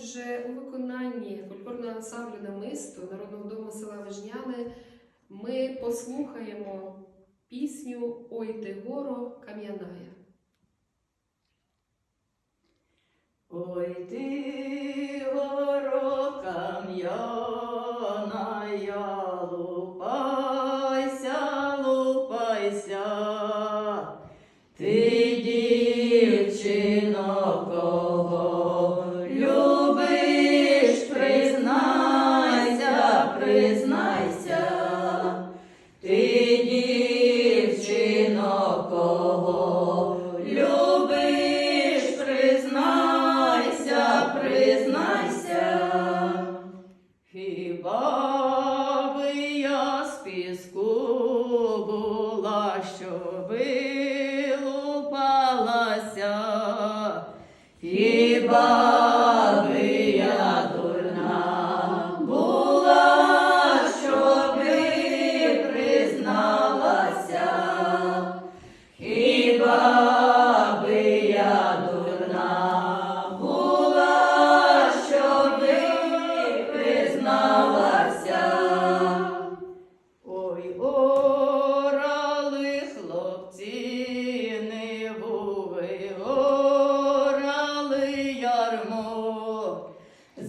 Отже, у виконанні фольклорного ансамблю намисто Народного дому села Вижняне ми послухаємо пісню Ой ти горо кам'яная. Ой ти горо кам'яна, я лупайся, лупайся, хіба би я з була, що вилупалася, хіба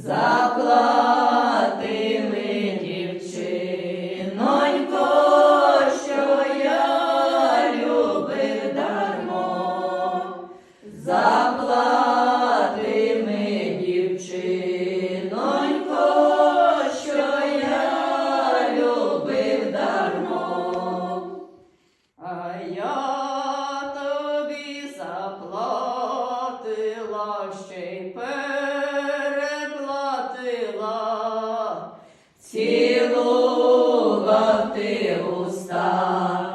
заплати ми, дівчинонько, що я любив дармо, заплати ми, дівчинонько, що я любив дармо. А я тобі заплатила, ще й переплатила, цілував ти уста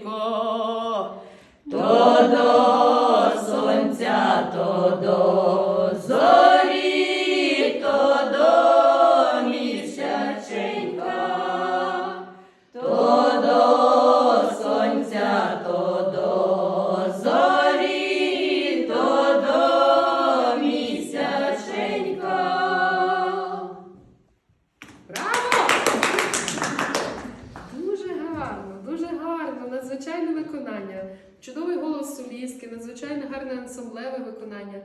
личенько, то до надзвичайне виконання. Чудовий голос солістки, надзвичайно гарне ансамблеве виконання.